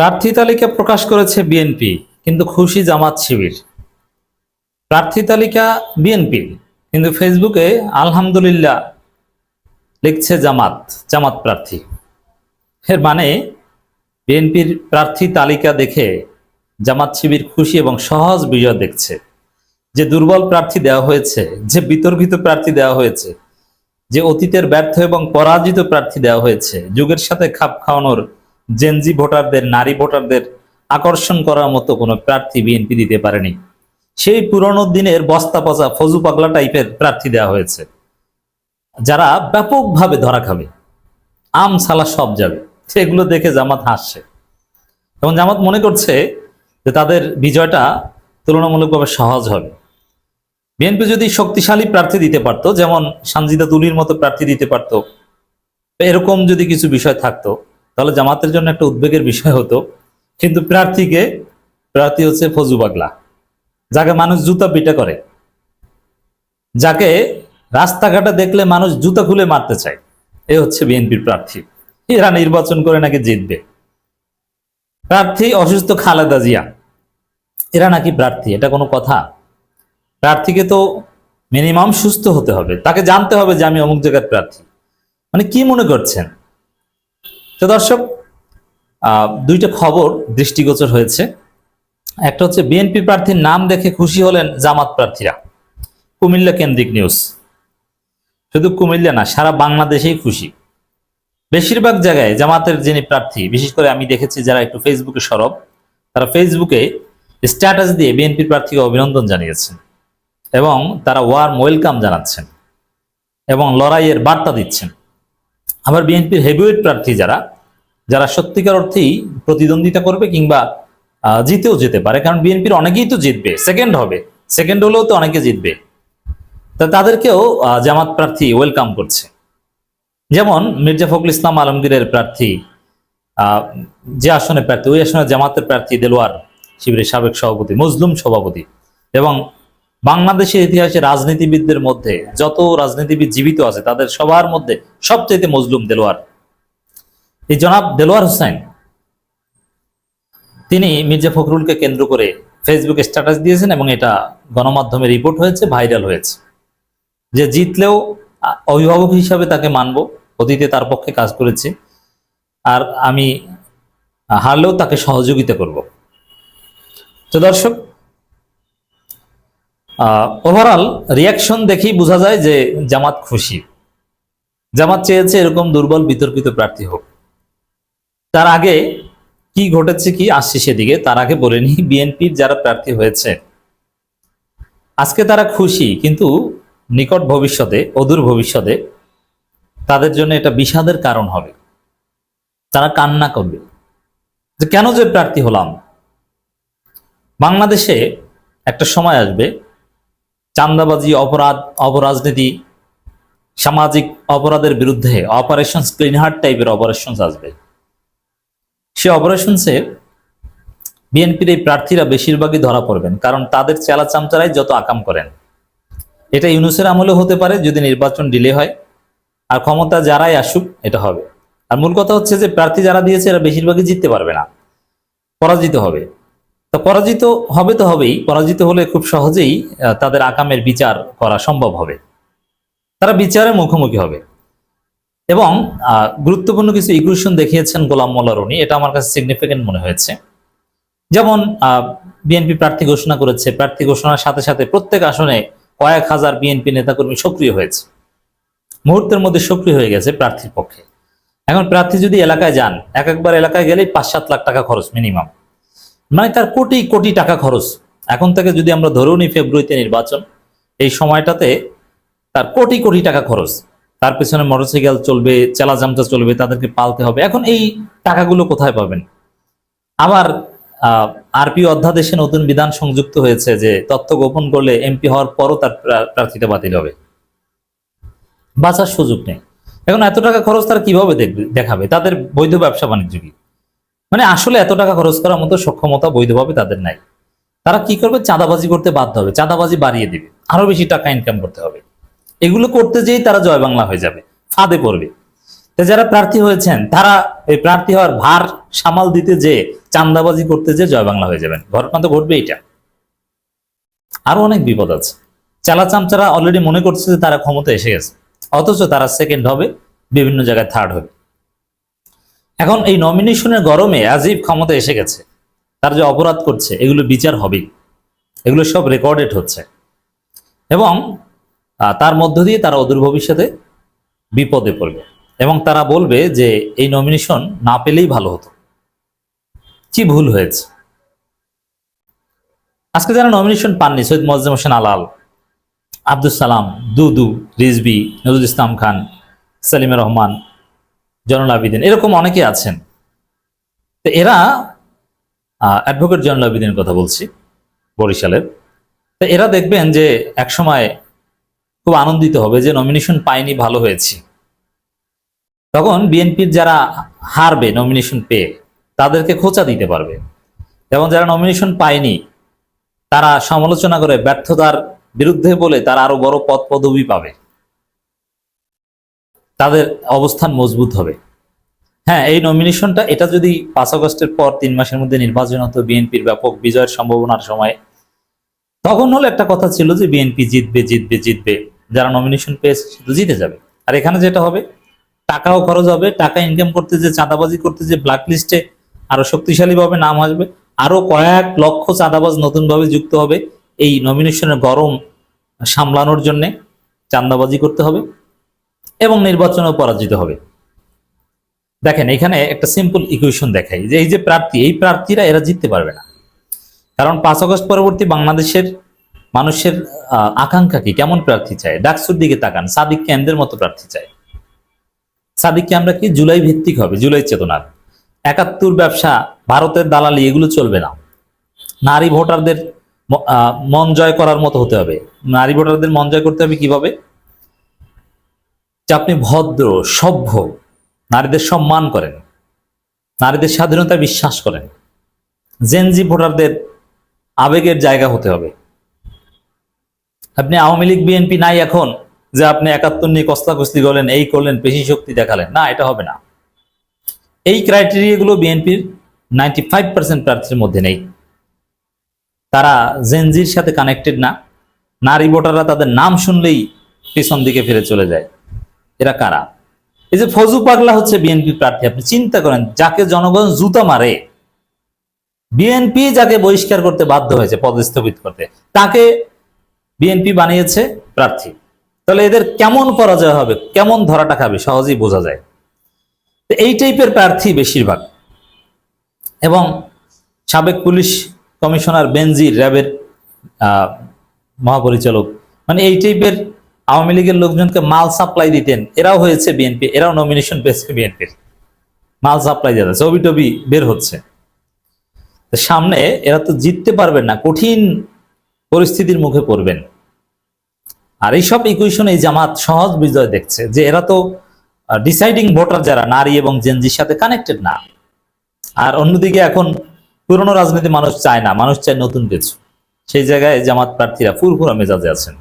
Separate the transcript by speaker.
Speaker 1: প্রার্থী তালিকা প্রকাশ করেছে বিএনপি, কিন্তু খুশি জামাত শিবির। প্রার্থী তালিকা বিএনপির কিন্তু ফেসবুকে আলহামদুলিল্লাহ লিখছে জামাত জামাত প্রার্থী। এর মানে বিএনপির প্রার্থী তালিকা দেখে জামাত শিবির খুশি এবং সহজ বিজয় দেখছে। যে দুর্বল প্রার্থী দেওয়া হয়েছে, যে বিতর্কিত প্রার্থী দেওয়া হয়েছে, যে অতীতের ব্যর্থ এবং পরাজিত প্রার্থী দেওয়া হয়েছে, যুগের সাথে খাপ খাওয়ানোর জেনজি ভোটারদের নারী ভোটারদের আকর্ষণ করার মতো কোনো প্রার্থী বিএনপি দিতে পারেনি। সেই পুরনো দিনের বস্তা পচা, ফজু পাগলা টাইপের প্রার্থী দেওয়া হয়েছে। যারা ব্যাপকভাবে ধরা খাবে। আম সালা সব যাবে। সেগুলো দেখে জামাত হাসছে। এবং জামাত মনে করছে যে তাদের বিজয়টা তুলনামূলকভাবে সহজ হবে। বিএনপি যদি শক্তিশালী প্রার্থী দিতে পারতো, যেমন সানজিদা তুলির মতো প্রার্থী দিতে পারতো, এরকম যদি কিছু বিষয় থাকতো তাহলে জামাতের জন্য একটা উদ্বেগের বিষয় হতো। কিন্তু প্রার্থীকে, প্রার্থী হচ্ছে ফজু পাগলা যাকে মানুষ জুতা পিটা করে। যাকে রাস্তাঘাটে দেখলে মানুষ জুতা খুলে মারতে চায়। এ হচ্ছে বিএনপির প্রার্থী। এরা নির্বাচন করে নাকি জিতবে। প্রার্থী অসুস্থ খালেদা জিয়া। এরা নাকি প্রার্থী, এটা কোনো কথা? প্রার্থীকে তো মিনিমাম সুস্থ হতে হবে। তাকে জানতে হবে যে আমি অমুক জায়গার প্রার্থী। মানে কি মনে করছেন? তো দর্শক দুইটা খবর দৃষ্টিগোচর হয়েছে। একটা হচ্ছে, বিএনপি প্রার্থীর নাম দেখে খুশি হলেন জামাত প্রার্থীরা। কুমিল্লা কেন্দ্রিক নিউজ। শুধু কুমিল্লা না, সারা বাংলাদেশেই খুশি। বেশিরভাগ জায়গায় জামাতের যিনি প্রার্থী, বিশেষ করে আমি দেখেছি যারা একটু ফেসবুকে সরব, তারা ফেসবুকে স্ট্যাটাস দিয়ে বিএনপি প্রার্থীকে অভিনন্দন জানিয়েছেন এবং তারা ওয়ার্ম ওয়েলকাম জানাচ্ছেন এবং লড়াইয়ের বার্তা দিচ্ছেন। আবার বিএনপির হেভিওয়েট প্রার্থী যারা যারা সত্যিকার অর্থেই প্রতিদ্বন্দ্বিতা করবে কিংবা জিতেও যেতে পারে, কারণ বিএনপির অনেকেই তো জিতবে সেকেন্ড হবে সেকেন্ড হলেও তো অনেকে জিতবে। তা তাদেরকেও জামাত প্রার্থী ওয়েলকাম করছে। যেমন মির্জা ফখরুল ইসলাম আলমগীরের প্রার্থী যে আসনে প্রার্থী, ওই আসনে জামাতের প্রার্থী দেলোয়ার শিবিরের সাবেক সভাপতি, মজলুম সভাপতি এবং বাংলাদেশের ইতিহাসে রাজনীতিবিদদের মধ্যে যত রাজনীতিবিদ জীবিত আছে, তাদের সবার মধ্যে সবচাইতে মজলুম দেলোয়ার। এই জনাব দেলোয়ার হোসেন, তিনি মির্জা ফখরুলকে কেন্দ্র করে ফেসবুকে স্ট্যাটাস দিয়েছেন এবং এটা গণমাধ্যমে রিপোর্ট হয়েছে ভাইরাল হয়েছে। যে জিতলেও অভিভাবক হিসাবে তাকে মানব, অতীতে তার পক্ষে কাজ করেছে। আর আমি হারলেও তাকে সহযোগিতা করব। তো দর্শক ওভারঅল রিয়াকশন দেখেই বোঝা যায় যে জামাত খুশি। জামাত চেয়েছে এরকম দুর্বল, বিতর্কিত প্রার্থী হোক। তার আগে কি ঘটেছে, কি আসছে সেদিকে, তার আগে বলে নি বিএনপির যারা প্রার্থী হয়েছে, আজকে তারা খুশি, কিন্তু নিকট ভবিষ্যতে, অদূর ভবিষ্যতে তাদের জন্য এটা বিষাদের কারণ হবে। তারা কান্না করবে। যে কেন যে প্রার্থী হলাম? বাংলাদেশে একটা সময় আসবে চান্দাবাজি, অপরাধ, অপরাজনীতি, সামাজিক অপরাধের বিরুদ্ধে অপারেশন ক্লিন হার্ট টাইপের অপারেশন আসবে। সে অপারেশনসে বিএনপির এই প্রার্থীরা বেশিরভাগই ধরা পড়বেন, কারণ তাদের চেলা চামচারাই যত আকাম করেন। এটা ইউনুসের আমলে হতে পারে, যদি নির্বাচন ডিলে হয়। আর ক্ষমতা যারাই আসুক, এটা হবে। আর মূল কথা হচ্ছে যে, প্রার্থী যারা দিয়েছে, এরা বেশিরভাগই জিততে পারবে না। পরাজিত হবে। তো পরাজিত হবে তো হবেই, পরাজিত হলে খুব সহজেই তাদের আকামের বিচার করা সম্ভব হবে। তারা বিচারের মুখোমুখি হবে। এবং গুরুত্বপূর্ণ কিছু ইকুয়েশন দেখিয়েছেন গোলাম মোল্লা রনি, এটা আমার কাছে সিগনিফিকেন্ট মনে হয়েছে। যেমন বিএনপি প্রার্থী ঘোষণা করেছে, প্রার্থী ঘোষণার সাথে সাথে প্রত্যেক আসনে কয়েক হাজার বিএনপি নেতাকর্মী সক্রিয় হয়েছে। মুহূর্তের মধ্যে সক্রিয় হয়ে গেছে প্রার্থীর পক্ষে। এখন প্রার্থী যদি এলাকায় যান, এক একবার এলাকায় গেলেই পাঁচ সাত লাখ টাকা খরচ মিনিমাম মানে তার কোটি কোটি টাকা খরচ। এখন থেকে যদি আমরা ধরেও নিই ফেব্রুয়ারিতে নির্বাচন, এই সময়টাতে তার কোটি কোটি টাকা খরচ। তার পেছনে মোটরসাইকেল চলবে চেলা জামচা চলবে, তাদেরকে পালতে হবে। এখন এই টাকাগুলো কোথায় পাবেন? আবার আরপি অধ্যাদেশে নতুন বিধান সংযুক্ত হয়েছে যে তথ্য গোপন করলে এমপি হওয়ার পরও তার প্রা- প্রার্থিতা বাতিল হবে। বাঁচার সুযোগ নেই। এখন এত টাকা খরচ তারা কীভাবে দেখবে, দেখাবে? তাদের বৈধ ব্যবসা বাণিজ্য কি? মানে আসলে এত টাকা খরচ করার মতো সক্ষমতা বৈধভাবে তাদের নাই। তারা কি করবে? চাঁদাবাজি করতে বাধ্য হবে। চাঁদাবাজি বাড়িয়ে দিবে। আরও বেশি টাকা ইনকাম করতে হবে। এগুলো করতে যেই তারা জয় বাংলা হয়ে যাবে। ফাঁদে পড়বে। তো যারা প্রার্থী হয়েছেন, তারা এই প্রার্থী হওয়ার ভার সামাল দিতে যে চান্দাবাজি করতে যে জয় বাংলা হয়ে যাবেন। ঘটনা তো ঘটবে এটা আরও অনেক বিপদ আছে। চালা চামচারা অলরেডি মনে করছে যে তারা ক্ষমতা এসে গেছে। অথচ তারা সেকেন্ড হবে, বিভিন্ন জায়গায় থার্ড হবে। এখন এই নমিনেশনের গরমে আজিব ক্ষমতা এসে গেছে। তার যে অপরাধ করছে, এগুলো বিচার হবেই। এগুলো সব রেকর্ডেড হচ্ছে। এবং তার মধ্য দিয়ে তারা অদূর ভবিষ্যতে বিপদে পড়বে। এবং তারা বলবে যে, এই নমিনেশন না পেলেই ভালো হতো। কি ভুল হয়েছে? আজকে যারা নমিনেশন পাননি, সৈয়দ মজ্জাম হোসেন আলাল আব্দুল সালাম, দুদু, রিজবি, নজরুল ইসলাম খান, সালিমা রহমান জয়নুল আবিদিন এরকম অনেকে আছেন। তো এরা অ্যাডভোকেট জয়নুল আবিদিনের কথা বলছি, বরিশালের। তো এরা দেখবেন যে একসময় খুব আনন্দিত হবে যে নমিনেশন পাইনি ভালো হয়েছি। তখন বিএনপির যারা হারবে নমিনেশন পেয়ে, তাদেরকে খোঁচা দিতে পারবে। এবং যারা নমিনেশন পায়নি, তারা সমালোচনা করে ব্যর্থতার বিরুদ্ধে বলে তারা আরও বড় পদ পদবি পাবে। তাদের অবস্থান মজবুত হবে। হ্যাঁ এই নমিনেশনটা এটা যদি পাঁচ আগস্টের পর তিন মাসের মধ্যে নির্বাচন হতো, বিএনপির ব্যাপক বিজয়ের সম্ভাবনার সময়, তখন হলে একটা কথা ছিল যে বিএনপি জিতবে জিতবে জিতবে। যারা নমিনেশন পেয়েছে তো জিতে যাবে। আর এখানে যেটা হবে, টাকাও খরচ হবে, টাকা ইনকাম করতে যে চাঁদাবাজি করতে যে ব্ল্যাক লিস্টে আরও শক্তিশালীভাবে নাম আসবে, আরও কয়েক লক্ষ চাঁদাবাজ নতুনভাবে যুক্ত হবে, এই নমিনেশনের গরম সামলানোর জন্য চাঁদাবাজি করতে হবে। এবং নির্বাচনেও পরাজিত হবে। দেখেন, এখানে একটা সিম্পল ইকুয়েশন দেখাই যে এই যে প্রার্থী, এই প্রার্থীরা এরা জিততে পারবে না। কারণ পাঁচ আগস্ট পরবর্তী বাংলাদেশের মানুষের আকাঙ্ক্ষা কি? কেমন প্রার্থী চায়? ডাকসুর দিকে তাকান, সাদিক কেন্দ্রের মতো প্রার্থী চায়। সাদিককে আমরা কি? জুলাই ভিত্তিক হবে, জুলাই চেতনার। একাত্তর ব্যবসা, ভারতের দালালি, এগুলো চলবে না। নারী ভোটারদের মন জয় করার মতো হতে হবে। নারী ভোটারদের মন জয় করতে হবে কীভাবে? যে আপনি ভদ্র, সভ্য, নারীদের সম্মান করেন, নারীদের স্বাধীনতায় বিশ্বাস করেন। জেনজি ভোটারদের আবেগের জায়গা হতে হবে। আপনি আওয়ামী লীগ বিএনপি নাই এখন যে আপনি একাত্তর নিয়ে কস্তাকস্তি করলেন, এই করলেন পেশি শক্তি দেখালেন। না, এটা হবে না। এই ক্রাইটেরিয়াগুলো বিএনপির নাইনটি ফাইভ পার্সেন্ট প্রার্থীর মধ্যে নেই। তারা জেনজির সাথে কানেক্টেড না। নারী ভোটাররা তাদের নাম শুনলেই পেছন দিকে ফিরে চলে যায়। এরা কারা? এই যে ফজু পাগলা হচ্ছে বিএনপি প্রার্থী। আপনি চিন্তা করেন, যাকে জনগণ জুতা মারে, বিএনপি যাকে বহিষ্কার করতে বাধ্য হয়েছে, পদস্থপিত করতে, তাকে বিএনপি বানিয়েছে প্রার্থী। তাহলে এদের কেমন পরাজয় হবে, কেমন ধরাটা খাবে, সহজেই বোঝা যায়। এই টাইপের প্রার্থী বেশিরভাগ। এবং সাবেক পুলিশ কমিশনার বেনজির র্যাবের মহাপরিচালক। মানে এই টাইপের আওয়ামী লীগের লোকজনকে মাল সাপ্লাই দিতেন। এরাও হয়েছে বিএনপি, এরাও নমিনেশন পেয়েছে বিএনপির। মাল সাপ্লাই দেওয়া ছবি টবি বের হচ্ছে। সামনে এরা তো জিততে পারবেন না, কঠিন পরিস্থিতির মুখে পড়বেন। আর এইসব ইকুয়েশন এই জামাত সহজ বিজয় দেখছে যে এরা তো ডিসাইডিং ভোটার যারা, নারী এবং জেনজির সাথে কানেক্টেড না। আর অন্যদিকে এখন পুরনো রাজনীতি মানুষ চায় না, মানুষ চায় নতুন কিছু। সেই জায়গায় জামাত প্রার্থীরা ফুরফুরা মেজাজে আছেন।